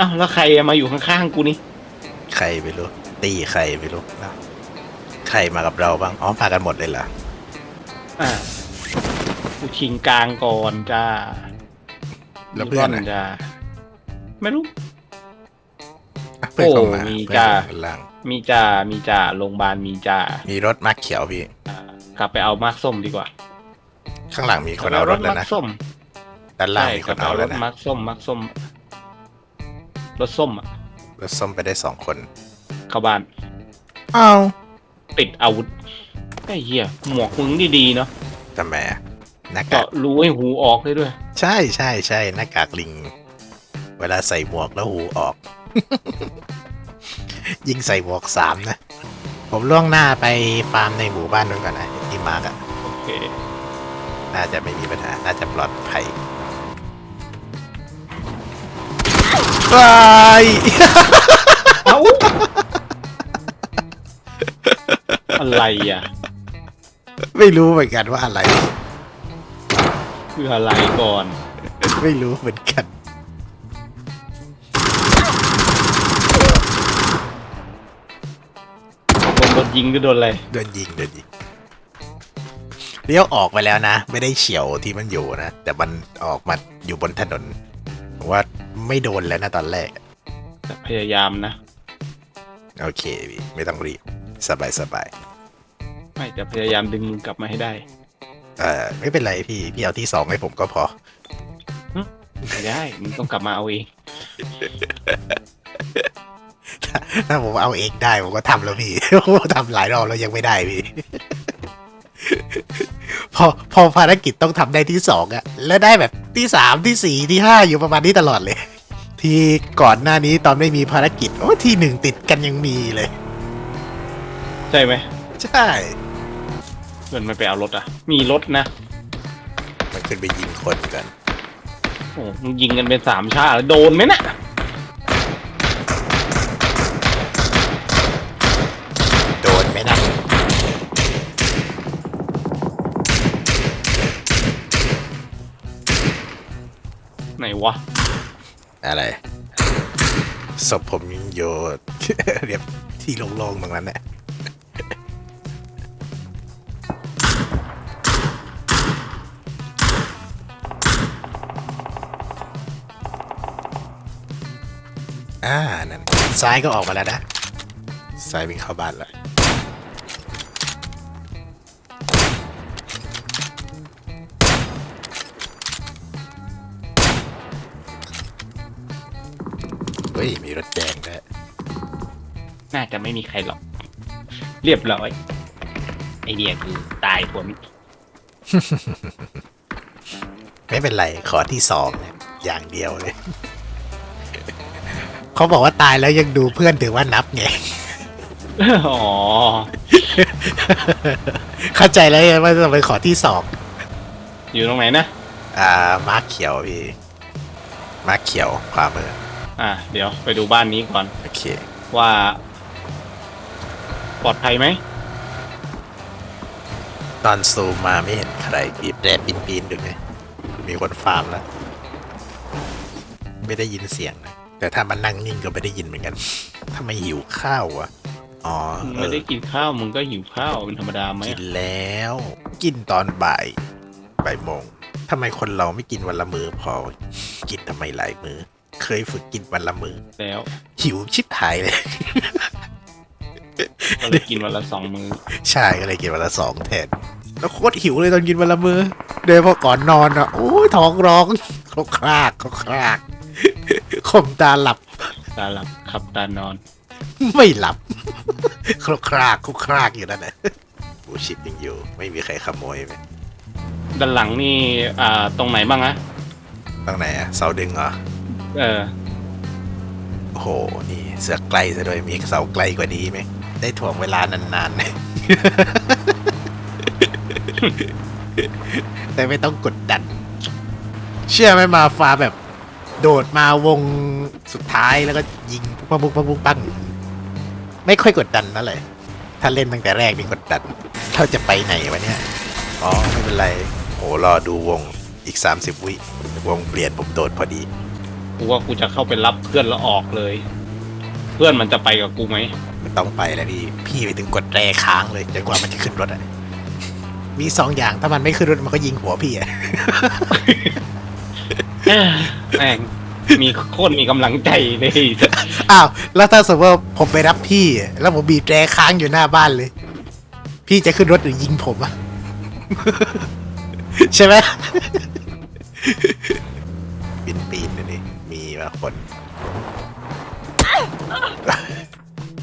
อ้าวแล้วใครมาอยู่ข้างๆกูนี่ใครไม่รู้ ตีใครไม่รู้นะใครมากับเราบ้าง อ๋อมากันหมดเลยเหรอ อ่ากูชิงกลางก่อนจ้าแล้วเพื่อนมีอะจ้าไม่รู้ อะเพื่อนเข้ามาโอ้มีเพื่อนจ้าอยู่ข้างล่าง มีจ้ามีจ้าโรงพยาบาลมีจ้ามีรถมาร์คเขียวพี่ อ่ากลับไปเอามาร์กส้มดีกว่าข้างหลังมีคนเอารถแล้วมานะร์กส้มด้านล่างใช่มีกคลับนไปเอาเอารแล้วถนะ มาร์กส้มมาร์กส้ม รถส้มอะรถส้มไปได้สองคน เข้าบ้านอ้าวติดอาวุธไอ้เหี้ยหมวกมึงนี่ดีเนาะทำไมอะหน้ากากเจาะรูให้หูออกได้ด้วย ใช่ใช่ใช่หน้ากากลิง เวลาใส่หมวกแล้วหูออก ยิงใส่หมวกสามนะ ผมล่วงหน้าไปฟาร์มในหมู่บ้านนู้นก่อนนะที่มาร์กอะโอเค น่าจะไม่มีปัญหา น่าจะปลอดภัย ไปเอ้าอะไรอะ ไม่รู้เหมือนกันว่าอะไร คืออะไรก่อน ไม่รู้เหมือนกัน โดนโดนยิงหรือโดนอะไร โดนยิงโดนยิงเลี้ยวออกไปแล้วนะ ไม่ได้เฉียวที่มันอยู่นะ แต่มันออกมาอยู่บนถนนผม ว่าไม่โดนแล้วนะตอนแรก แต่พยายามนะ โอเคพี่ไม่ต้องรีบ สบายสบายไม่จะพยายามดึงมึงกลับมาให้ได้ เอ่อไม่เป็นไรพี่ พี่เอาที่สองให้ผมก็พอไม่ได้มึงต้องกลับมาเอาเองถ้าผมเอาเองได้ผมก็ทำแล้วพี่ผมทำหลายรอบแล้วยังไม่ได้พี่ พอพอภารกิจต้องทำได้ที่สองอะแล้วได้แบบที่สามที่สี่ที่ห้าอยู่ประมาณนี้ตลอดเลย ที่ก่อนหน้านี้ตอนไม่มีภารกิจโอ้ที่หนึ่งติดกันยังมีเลย ใช่ไหมใช่เพื่อนไม่ไปเอารถอะมีรถนะ มันขึ้นไปยิงคนกันโอ้มึงยิงกันเป็นสามชาติแล้วโดนไหมน่ะโวะ อะไรศพผมยังโยน เรียบที่โล่งๆตรงนั้นแหละอ่านั่นซ้ายก็ออกมาแล้วนะซ้ายวิ่งเข้าบ้านแล้ว เฮ้ย มีรถแดงด้วยน่าจะไม่มีใครหรอก เรียบร้อย ไอเดียคือตายผลไม่เป็นไร ขอที่สองเนี่ยอย่างเดียวเลย เขาบอกว่าตายแล้วยังดูเพื่อนถือว่านับไง อ๋อ เข้าใจแล้วไงว่าจะไปขอที่สอง อยู่ตรงไหนนะ อ่า มาร์คเขียวพี่ มาร์คเขียวขวามือ อะเดี๋ยวไปดูบ้านนี้ก่อน โอเค ว่า ปลอดภัยไหมตอนซูมมาไม่เห็นใครบีบแดดปีนปีนๆดูไงมีคนฟาร์มแล้ว ไม่ได้ยินเสียงนะแต่ถ้ามันนั่งนิ่งก็ไม่ได้ยินเหมือนกันทำไมหิวข้าววะอ๋อมึงเอไม่อได้กินข้าวมึงก็หิวข้าวเป็นธรรมดาไหมกินแล้ว กินตอนบ่ายบ่ายโมงทำไมคนเราไม่กินวันละมือพอ กินทำไมหลายมือ เคยฝึกกินวันละมือแล้ว หิวชิบหายเลย ก็เลยกินวันละสองมื้อใช่ก็เลยกินวันละสองแทน แล้วโคตรหิวเลยตอนกินวันละมือโดยเฉพอก่อนนอนอะโอ้ยท้องร้องครกครากครกครากคมตาหลับ ตาหลับขับตานอน ไม่หลับครกครากครกครากอยู่นั่นแหละบูชิดยังอยู่ ไม่มีใครขโมยไหมด้านหลังนี่อ่าตรงไหนบ้างอะตรงไหนอะเสาดึงเหรอ เออโอ้โห นี่เสือกไกลซะด้วยมีเสาไกลกว่านี้ไหม ได้ถ่วงเวลานานๆแต่ไม่ต้องกดดัน เชื่อไหมมาฟ้าแบบ โดดมาวงสุดท้ายแล้วก็ยิงปุ๊บปุ๊บปุ๊บปุ๊บปังไม่ค่อยกดดันนั่นเลยถ้าเล่นตั้งแต่แรกนี่กดดันเราจะไปไหนวะเนี่ย อ๋อ ไม่เป็นไร โหรอดูวงอีก 30 วิวงเปลี่ยนผมโดดพอดี กูว่ากูจะเข้าไปรับเพื่อนแล้วออกเลย เพื่อนมันจะไปกับกูไหมมันต้องไปแล้วพี่ พี่ไปถึงกดแรค้างเลยจนกว่ามันจะขึ้นรถอะ มีสองอย่างถ้ามันไม่ขึ้นรถมันก็ยิงหัวพี่อะเอ้ยแม่งมีโคตรมีกำลังใจเลยอ้าวแล้วถ้าสมมติว่าผมไปรับพี่แล้วผมบีบแตรค้างอยู่หน้าบ้านเลย พี่จะขึ้นรถหรือยิงผมอะใช่ไหมปีนปีนๆนี่มี มาคน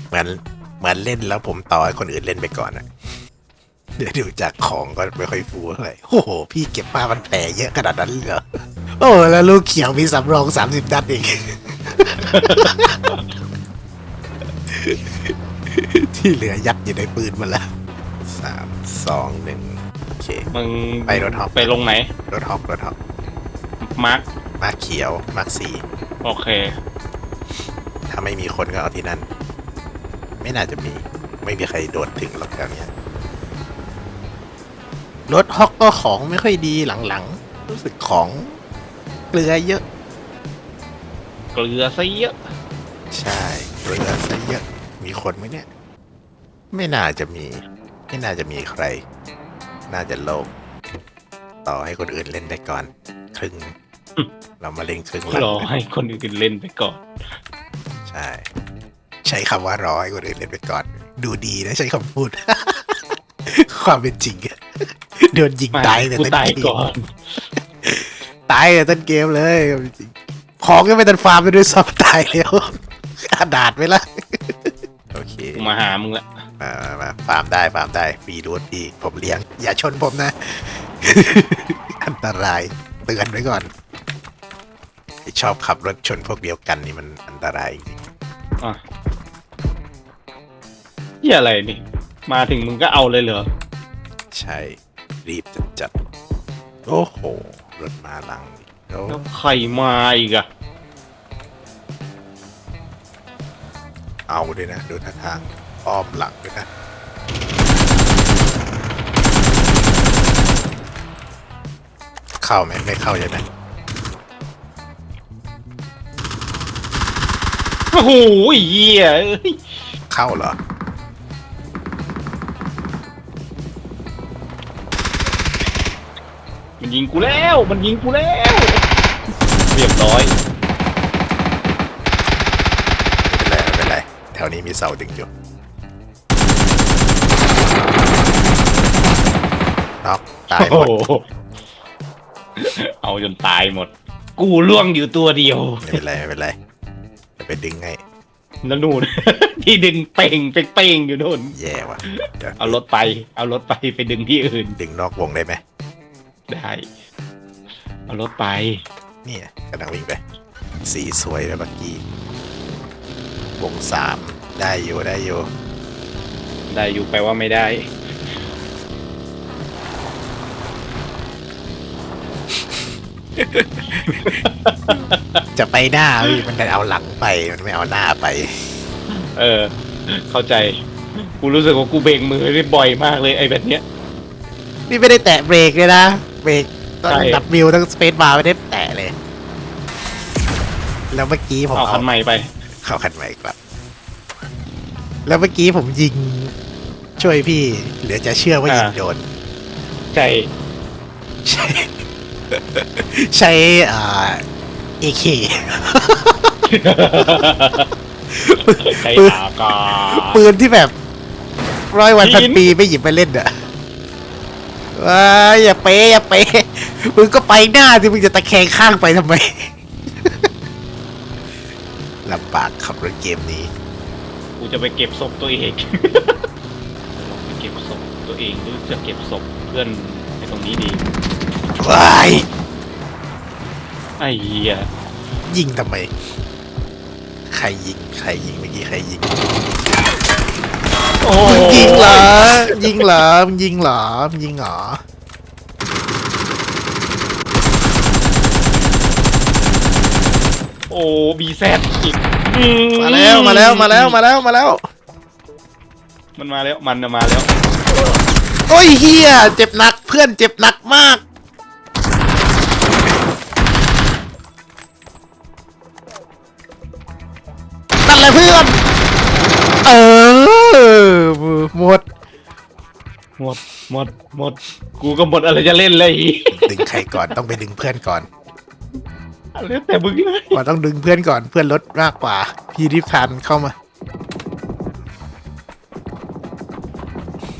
เหมือนเหมือนเล่นแล้วผมต่อให้คนอื่นเล่นไปก่อนอะเดี๋ยวดูจากของก็ไม่ค่อยฟูเท่าไหร่โอ้โห พี่เก็บผ้ามันแผลเยอะขนาดนั้นเลยเหรอ โอ้ แล้วลูกเขียวมีสำรองสามสิบนัดอีกที่เหลือยัดอยู่ในปืนหมันละสามสองหนึ่งโอเคมึงไปรถฮอปไปลงไหนรถฮอปรถฮอป มาร์คมาเขียวมาสีโอเค ถ้าไม่มีคนก็เอาที่นั่น ไม่น่าจะมี ไม่มีใครโดดถึงหรอกแถวเนี้ยรถฮอกก็ของไม่ค่อยดีหลังๆ รู้สึกของเกลือเยอะ เกลือซะเยอะ ใช่เกลือซะเยอะ มีคนไหมเนี่ย ไม่น่าจะมี ไม่น่าจะมีใคร น่าจะโลก ต่อให้คนอื่นเล่นได้ก่อน ครึ่งหนึ่งอืม เรามาเล่นครึ่งหลังรอให้คนอื่นเล่นไปก่อน ใช่ ใช้คำว่ารอให้คนอื่นเล่นไปก่อน ดูดีนะใช้คำพูด ความเป็นจริงอะโดนยิงไม่ตายแต่กูต้นตายเกมก่อนตายแต่ต้นเกมเลยความเป็นจริงของก็ไม่ตันฟาร์มไปด้วยซ้ำตายแล้วอาดาดไปละโอเคกูมาหามึงละมามามาฟาร์มได้ฟาร์มได้ฟรีรูทพี่ผมเลี้ยง อย่าชนผมนะ อันตราย เตือนไว้ก่อนไอ้ชอบขับรถชนพวกเดียวกันนี่มันอันตรายจริงอะเหียอะไรนี่ มาถึงมึงก็เอาเลยเหรอ ใช่ รีบจัดจัดโอ้โห รถมาหลังอีกโอ้แล้วใครมาอีกอะเอาด้วยนะ ดูท่าทางอ้อมหลังด้วยนะ เข้าไหมไม่เข้าใช่ไหมโอ้โหเหี้ยเอ้ยเข้าเหรอมันยิงกูแล้ว มันยิงกูแล้ว เรียบร้อยไม่เป็นไรไม่เป็นไรแถวนี้มีเสาดึงอยู่น็อกตายหมด โอ้โห เอาจนตายหมด กูล่วงอยู่ตัวเดียว ไม่เป็นไรไม่เป็นไรจะไปดึงให้แล้วนู่น ที่ดึงเป่งเป่งเป่งอยู่นู่น แย่ว่ะเดี๋ยวเอารถไป เอารถไปไปดึงที่อื่นดึงนอกวงได้ไหมได้ เอารถไป เนี่ยกำลังวิ่งไปสีสวยเลยเมื่อกี้วงสามได้อยู่ได้อยู่ได้อยู่แปลว่าไม่ได้ จะไปหน้าพี่มันจะเอาหลังไป มันไม่เอาหน้าไป เออ เข้าใจ กูรู้สึกว่ากูเบรกมือได้บ่อยมากเลยไอ้แบบเนี้ย นี่ไม่ได้แตะเบรกเลยนะ เบรกต้องใช่ ดับวิวทั้งสเปซบาร์ไม่ได้แตะเลย แล้วเมื่อกี้ผมเอาเอาคันใหม่ไป เข้าคันใหม่ครับ แล้วเมื่อกี้ผมยิง ช่วยพี่ เหลือจะเชื่อว่ายิงอ่า โดน ใช่ ใช้ ใช้อ่าเอเคใช้อากาศปืนที่แบบร้อยวันพันหินปีไม่หยิบมาเล่นอะว้ายอย่าเป๊ะอย่าเป๊ะมึงก็ไปหน้าที่มึงจะตะแคงข้างไปทำไมลำบากขับรถเกมนี้ กูจะไปเก็บศพตัวเองไปเก็บศพตัวเองหรือจะเก็บศพเพื่อนในตรงนี้ดี ว้ายไอ้เหี้ยยิงทำไม ใครยิง ใครยิงเมื่อกี้ใครยิง โอ้มึงยิงเหรอ ยิงเหรอ มึงยิงเหรอ มึงยิงเหรอ โอ้บีแซดอีกอืมาแล้ว มาแล้ว มาแล้ว มาแล้ว มาแล้ว มันมาแล้ว มันน่ะมาแล้ว โอ้ยเฮียเจ็บหนัก เพื่อนเจ็บหนักมาก หมดหมดหมด กูก็หมดอะไรจะเล่นเลยอีดึงใครก่อนต้องไปดึงเพื่อนก่อนแล้วแต่มึงเลยมันต้องดึงเพื่อนก่อนเพื่อนลดมากกว่า พี่รีบทันเข้ามา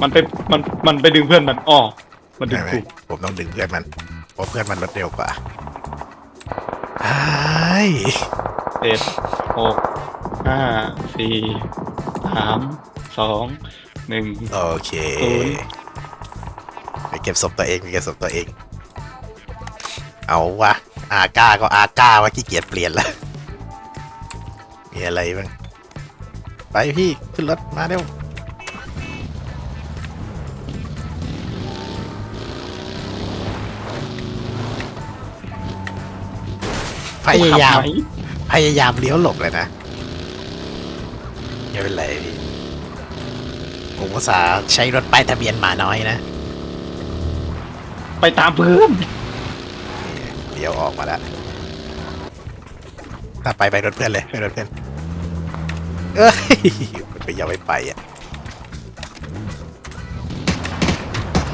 มันไปมันมันไปดึงเพื่อนมันอ๋อมันดึได้งไหมกูผมต้องดึงเพื่อนมันเพราะเพื่อนมันลดเร็วกว่าไอ้เจ็ดหกห้าสี่สามสองหนึ่ง โอเค ศูนย์ไป เก็บศพตัวเองไปเก็บศพตัวเอง เอาวะอาก้าก็อาก้าวะขี้เกียจเปลี่ยนละมีอะไรบ้างไปพี่ขึ้นรถมาเร็วพยายามขับไหพยายามเลี้ยวหลบเลยนะไม่เป็นไรพี่ผมอุตส่าห์ใช้รถป้ายทะเบียนหมาน้อยนะ ไปตามเพื่อนเลี้ยวออกมาแล้วถ้าไปไปรถเพื่อนเลยไปรถเพื่อน เอ้ยไปยังไม่ไปอะ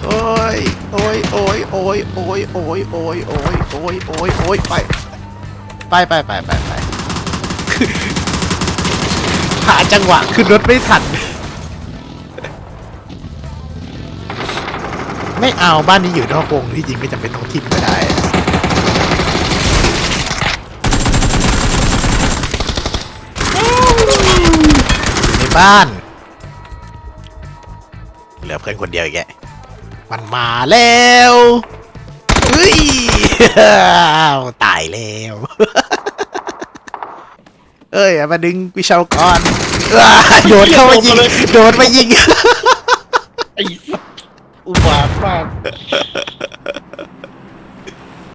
โอ้ย โอ้ย โอ้ย โอ้ย โอ้ย โอ้ย โอ้ย โอ้ย โอ้ย โอ้ย โอ้ย ไป ไปไปไปไปไปหาจังหวะขึ้นรถไม่ทัน ไม่เอาบ้านนี้อยู่นอกวงที่จริงไม่จำเป็นต้องทิมก็ได้ ในบ้าน เหลือเพื่อนคนเดียวอีกแกมันมาแล้วเฮ้ยตายแล้วเอ้ยมาดึงวิชาก่อนโดดเข้ามายิง โดดมายิงไอ้ 我操